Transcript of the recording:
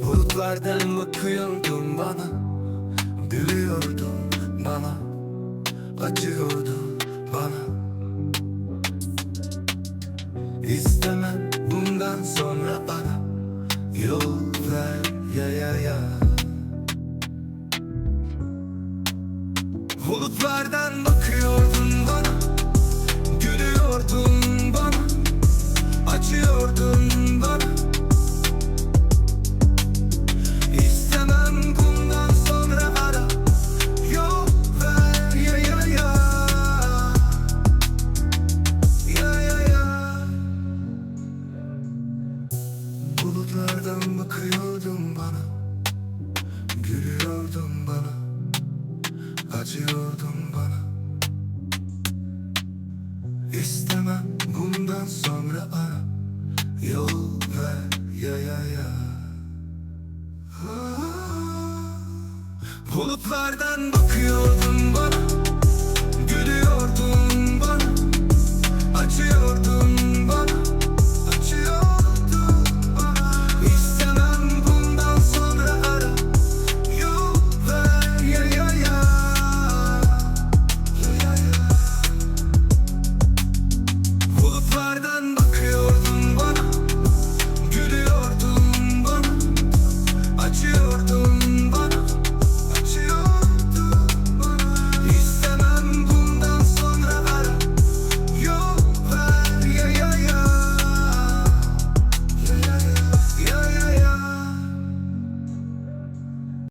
Bulutlardan bakıyordun bana Gülüyordun bana Acıyordun bana. İstemem bundan sonra bana Yol ver ya ya ya. Bulutlardan bakıyordun bana Gülüyordun bana Acıyordun Bulutlardan bakıyordun bana. Gülüyordun bana. Acıyordun bana. İstemem bundan sonra ara. Yol ver ya ya ya. Bulutlardan bakıyordun bana